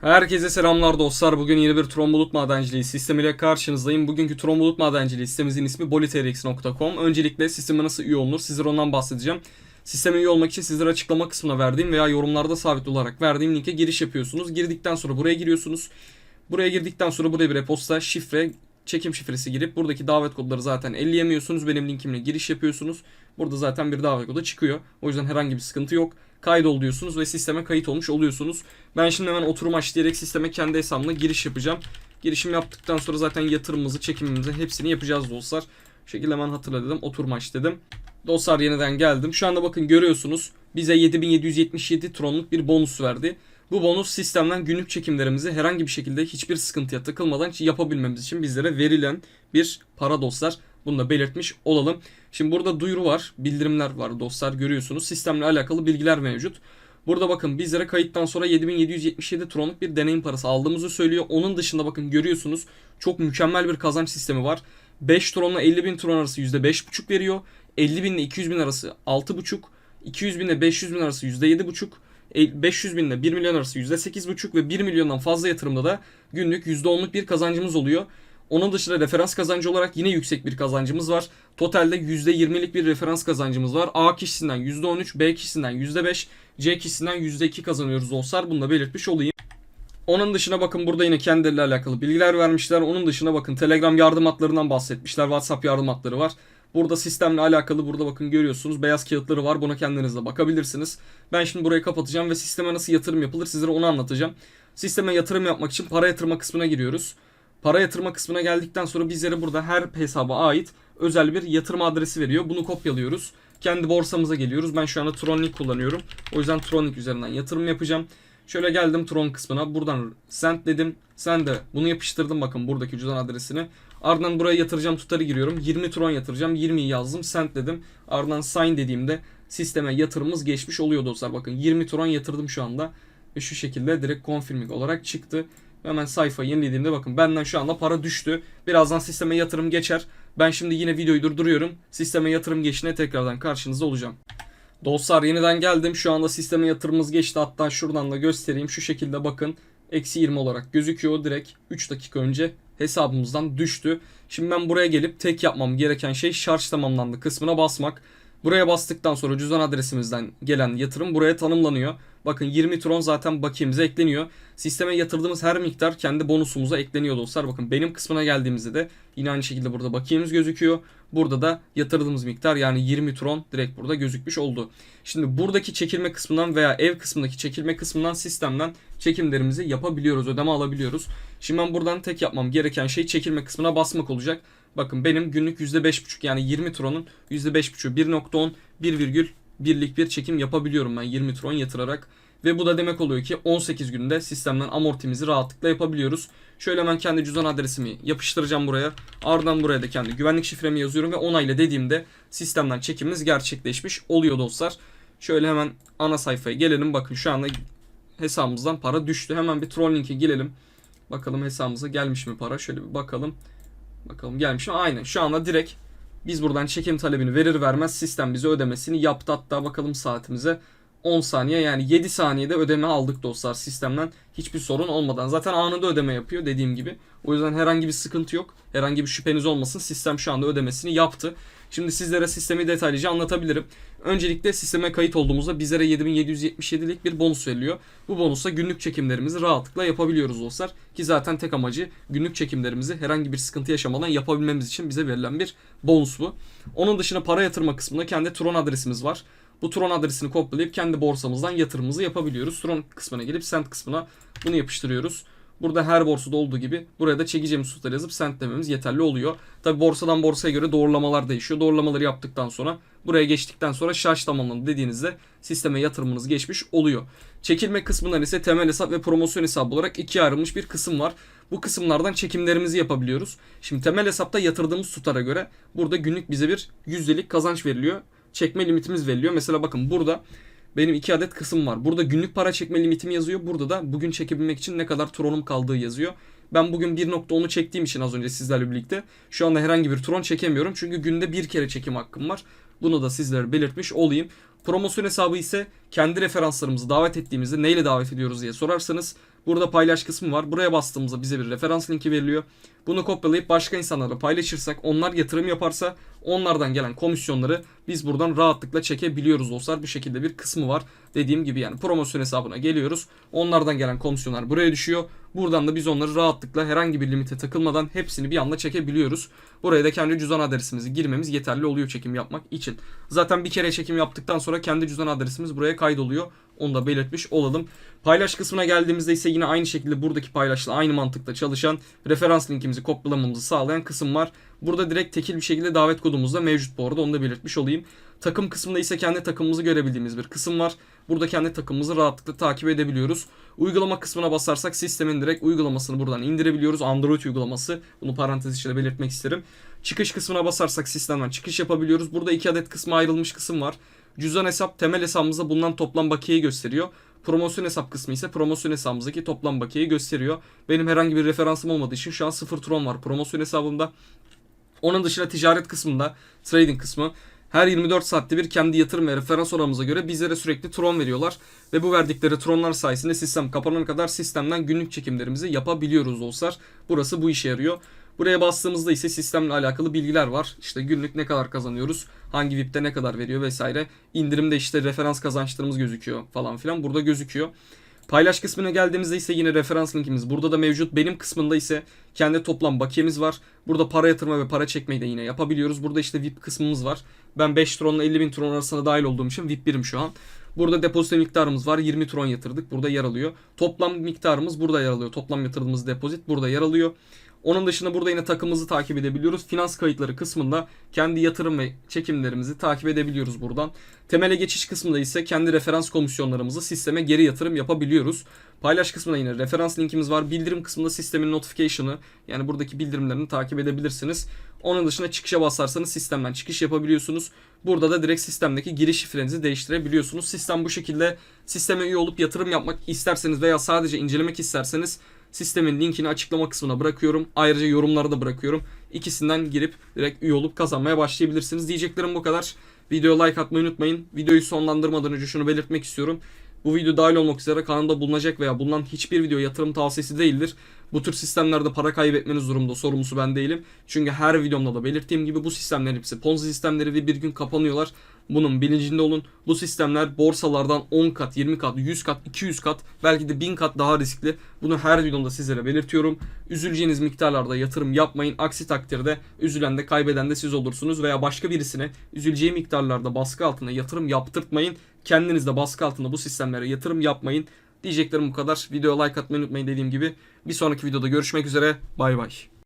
Herkese selamlar dostlar. Bugün yeni bir Tron Bulut Madenciliği sistemiyle karşınızdayım. Bugünkü Tron Bulut Madenciliği sistemimizin ismi boliterx.com. Öncelikle sisteme nasıl üye olunur sizlere ondan bahsedeceğim. Sisteme üye olmak için sizlere açıklama kısmına verdiğim veya yorumlarda sabit olarak verdiğim linke giriş yapıyorsunuz. Girdikten sonra buraya giriyorsunuz. Buraya girdikten sonra buraya bir e-posta, şifre, çekim şifresi girip buradaki davet kodları zaten elleyemiyorsunuz. Benim linkimle giriş yapıyorsunuz. Burada zaten bir davet kodu çıkıyor. O yüzden herhangi bir sıkıntı yok. Kaydol diyorsunuz ve sisteme kayıt olmuş oluyorsunuz. Ben şimdi hemen oturum aç diyerek sisteme kendi hesabımla giriş yapacağım. Girişim yaptıktan sonra zaten yatırımımızı, çekimimizi hepsini yapacağız dostlar. Bu şekilde hemen hatırla dedim. Oturum aç dedim. Dostlar yeniden geldim. Şu anda bakın görüyorsunuz. Bize 7777 tronluk bir bonus verdi. Bu bonus sistemden günlük çekimlerimizi herhangi bir şekilde hiçbir sıkıntıya takılmadan yapabilmemiz için bizlere verilen bir para dostlar. Bunu da belirtmiş olalım. Şimdi burada duyuru var, bildirimler var dostlar görüyorsunuz. Sistemle alakalı bilgiler mevcut. Burada bakın bizlere kayıttan sonra 7777 tronluk bir deneyim parası aldığımızı söylüyor. Onun dışında bakın görüyorsunuz çok mükemmel bir kazanç sistemi var. 5 tronla 50 bin tron arası %5,5 veriyor. 50 bin ile 200 bin arası 6,5. 200 bin ile 500 bin arası %7,5. 500 bin ile 1 milyon arası %8,5 ve 1 milyondan fazla yatırımda da günlük %10'luk bir kazancımız oluyor. Onun dışında referans kazancı olarak yine yüksek bir kazancımız var. Totalde %20'lik bir referans kazancımız var. A kişisinden %13, B kişisinden %5, C kişisinden %2 kazanıyoruz dostlar. Bunu da belirtmiş olayım. Onun dışına bakın burada yine kendileriyle alakalı bilgiler vermişler. Onun dışına bakın Telegram yardım hatlarından bahsetmişler. WhatsApp yardım hatları var. Burada sistemle alakalı burada bakın görüyorsunuz beyaz kağıtları var. Buna kendiniz de bakabilirsiniz. Ben şimdi burayı kapatacağım ve sisteme nasıl yatırım yapılır sizlere onu anlatacağım. Sisteme yatırım yapmak için para yatırma kısmına giriyoruz. Para yatırma kısmına geldikten sonra bizlere burada her hesaba ait özel bir yatırım adresi veriyor. Bunu kopyalıyoruz. Kendi borsamıza geliyoruz. Ben şu anda Tronlink kullanıyorum. O yüzden Tronlink üzerinden yatırım yapacağım. Şöyle geldim Tron kısmına. Buradan send dedim. Sen de bunu yapıştırdım bakın buradaki cüzdan adresini. Ardından buraya yatıracağım tutarı giriyorum. 20 Tron yatıracağım. 20'yi yazdım. Send dedim. Ardından sign dediğimde sisteme yatırımımız geçmiş oluyor dostlar. Bakın 20 Tron yatırdım şu anda. Ve şu şekilde direkt confirming olarak çıktı. Hemen sayfayı yenilediğimde bakın benden şu anda para düştü. Birazdan sisteme yatırım geçer. Ben şimdi yine videoyu durduruyorum. Sisteme yatırım geçine tekrardan karşınızda olacağım. Dostlar yeniden geldim. Şu anda sisteme yatırımımız geçti. Hatta şuradan da göstereyim. Şu şekilde bakın. Eksi 20 olarak gözüküyor. Direkt 3 dakika önce hesabımızdan düştü. Şimdi ben buraya gelip tek yapmam gereken şey şarj tamamlandı kısmına basmak. Buraya bastıktan sonra cüzdan adresimizden gelen yatırım buraya tanımlanıyor. Bakın 20 tron zaten bakiyemize ekleniyor. Sisteme yatırdığımız her miktar kendi bonusumuza ekleniyor dostlar. Bakın benim kısmına geldiğimizde de yine aynı şekilde burada bakiyemiz gözüküyor. Burada da yatırdığımız miktar yani 20 tron direkt burada gözükmüş oldu. Şimdi buradaki çekilme kısmından veya ev kısmındaki çekilme kısmından sistemden çekimlerimizi yapabiliyoruz, ödeme alabiliyoruz. Şimdi ben buradan tek yapmam gereken şey çekilme kısmına basmak olacak. Bakın benim günlük %5.5 yani 20 tronun %5.5'ü 1.10 1,1'lik bir çekim yapabiliyorum ben 20 tron yatırarak. Ve bu da demek oluyor ki 18 günde sistemden amortimizi rahatlıkla yapabiliyoruz. Şöyle hemen kendi cüzdan adresimi yapıştıracağım buraya. Ardından buraya da kendi güvenlik şifremi yazıyorum ve onayla dediğimde sistemden çekimimiz gerçekleşmiş oluyor dostlar. Şöyle hemen ana sayfaya gelelim. Bakın şu anda hesabımızdan para düştü. Hemen bir Tron linke girelim. Bakalım hesabımıza gelmiş mi para? Şöyle bir bakalım. Bakalım gelmiş mi? Aynen. Şu anda direkt biz buradan çekim talebini verir vermez sistem bize ödemesini yaptı. Hatta bakalım saatimize 10 saniye yani 7 saniyede ödeme aldık dostlar sistemden. Hiçbir sorun olmadan. Zaten anında ödeme yapıyor dediğim gibi. O yüzden herhangi bir sıkıntı yok. Herhangi bir şüpheniz olmasın. Sistem şu anda ödemesini yaptı. Şimdi sizlere sistemi detaylıca anlatabilirim. Öncelikle sisteme kayıt olduğumuzda bizlere 7777'lik bir bonus veriliyor. Bu bonusla günlük çekimlerimizi rahatlıkla yapabiliyoruz dostlar. Ki zaten tek amacı günlük çekimlerimizi herhangi bir sıkıntı yaşamadan yapabilmemiz için bize verilen bir bonus bu. Onun dışında para yatırma kısmında kendi Tron adresimiz var. Bu Tron adresini kopyalayıp kendi borsamızdan yatırımımızı yapabiliyoruz. Tron kısmına gelip Send kısmına bunu yapıştırıyoruz. Burada her borsada olduğu gibi buraya da çekeceğimiz tutar yazıp send dememiz yeterli oluyor. Tabi borsadan borsaya göre doğrulamalar değişiyor. Doğrulamaları yaptıktan sonra buraya geçtikten sonra şarj tamamlandı dediğinizde sisteme yatırımınız geçmiş oluyor. Çekilme kısmından ise temel hesap ve promosyon hesabı olarak ikiye ayrılmış bir kısım var. Bu kısımlardan çekimlerimizi yapabiliyoruz. Şimdi temel hesapta yatırdığımız tutara göre burada günlük bize bir yüzdelik kazanç veriliyor. Çekme limitimiz veriliyor. Mesela bakın burada benim iki adet kısım var. Burada günlük para çekme limitim yazıyor. Burada da bugün çekebilmek için ne kadar tronum kaldığı yazıyor. Ben bugün 1.10'u çektiğim için az önce sizlerle birlikte şu anda herhangi bir tron çekemiyorum. Çünkü günde bir kere çekim hakkım var. Bunu da sizlere belirtmiş olayım. Promosyon hesabı ise kendi referanslarımızı davet ettiğimizde neyle davet ediyoruz diye sorarsanız burada paylaş kısmı var. Buraya bastığımızda bize bir referans linki veriliyor. Bunu kopyalayıp başka insanlarla paylaşırsak onlar yatırım yaparsa onlardan gelen komisyonları biz buradan rahatlıkla çekebiliyoruz dostlar. Bu şekilde bir kısmı var. Dediğim gibi yani promosyon hesabına geliyoruz. Onlardan gelen komisyonlar buraya düşüyor. Buradan da biz onları rahatlıkla herhangi bir limite takılmadan hepsini bir anda çekebiliyoruz. Buraya da kendi cüzdan adresimizi girmemiz yeterli oluyor çekim yapmak için. Zaten bir kere çekim yaptıktan sonra kendi cüzdan adresimiz buraya kaydoluyor. Onu da belirtmiş olalım. Paylaş kısmına geldiğimizde ise yine aynı şekilde buradaki paylaşla aynı mantıkla çalışan referans linkimizi kopyalamamızı sağlayan kısım var. Burada direkt tekil bir şekilde davet kodumuz da mevcut bu arada onu da belirtmiş olayım. Takım kısmında ise kendi takımımızı görebildiğimiz bir kısım var. Burada kendi takımımızı rahatlıkla takip edebiliyoruz. Uygulama kısmına basarsak sistemin direkt uygulamasını buradan indirebiliyoruz. Android uygulaması. Bunu parantez içinde belirtmek isterim. Çıkış kısmına basarsak sistemden çıkış yapabiliyoruz. Burada iki adet kısma ayrılmış kısım var. Cüzdan hesap temel hesabımızda bulunan toplam bakiyeyi gösteriyor. Promosyon hesap kısmı ise promosyon hesabımızdaki toplam bakiyeyi gösteriyor. Benim herhangi bir referansım olmadığı için şu an 0 tron var promosyon hesabımda. Onun dışında ticaret kısmında trading kısmı her 24 saatte bir kendi yatırım ve referans oranımıza göre bizlere sürekli tron veriyorlar. Ve bu verdikleri tronlar sayesinde sistem kapanana kadar sistemden günlük çekimlerimizi yapabiliyoruz dostlar. Burası bu işe yarıyor. Buraya bastığımızda ise sistemle alakalı bilgiler var. İşte günlük ne kadar kazanıyoruz, hangi VIP'te ne kadar veriyor vesaire. İndirimde işte referans kazançlarımız gözüküyor falan filan. Burada gözüküyor. Paylaş kısmına geldiğimizde ise yine referans linkimiz burada da mevcut. Benim kısmında ise kendi toplam bakiyemiz var. Burada para yatırma ve para çekmeyi de yine yapabiliyoruz. Burada işte VIP kısmımız var. Ben 5 tronla 50 bin tron arasında dahil olduğum için VIP birim şu an. Burada depozito miktarımız var. 20 tron yatırdık. Burada yer alıyor. Toplam miktarımız burada yer alıyor. Toplam yatırdığımız depozit burada yer alıyor. Onun dışında burada yine takımımızı takip edebiliyoruz. Finans kayıtları kısmında kendi yatırım ve çekimlerimizi takip edebiliyoruz buradan. Temele geçiş kısmında ise kendi referans komisyonlarımızı sisteme geri yatırım yapabiliyoruz. Paylaş kısmında yine referans linkimiz var. Bildirim kısmında sistemin notification'ı yani buradaki bildirimlerini takip edebilirsiniz. Onun dışında çıkışa basarsanız sistemden çıkış yapabiliyorsunuz. Burada da direkt sistemdeki giriş şifrenizi değiştirebiliyorsunuz. Sistem bu şekilde sisteme üye olup yatırım yapmak isterseniz veya sadece incelemek isterseniz Sistemin linkini açıklama kısmına bırakıyorum. Ayrıca yorumlara da bırakıyorum. İkisinden girip direkt üye olup kazanmaya başlayabilirsiniz. Diyeceklerim bu kadar. Videoya like atmayı unutmayın. Videoyu sonlandırmadan önce şunu belirtmek istiyorum. Bu video dahil olmak üzere kanalda bulunacak veya bulunan hiçbir video yatırım tavsiyesi değildir. Bu tür sistemlerde para kaybetmeniz durumunda sorumlusu ben değilim. Çünkü her videomda da belirttiğim gibi bu sistemlerin hepsi Ponzi sistemleri ve bir gün kapanıyorlar. Bunun bilincinde olun. Bu sistemler borsalardan 10 kat, 20 kat, 100 kat, 200 kat, belki de 1000 kat daha riskli. Bunu her videomda sizlere belirtiyorum. Üzüleceğiniz miktarlarda yatırım yapmayın. Aksi takdirde üzülen de kaybeden de siz olursunuz veya başka birisine üzüleceği miktarlarda baskı altında yatırım yaptırtmayın. Kendiniz de baskı altında bu sistemlere yatırım yapmayın. Diyeceklerim bu kadar. Videoya like atmayı unutmayın dediğim gibi. Bir sonraki videoda görüşmek üzere. Bay bay.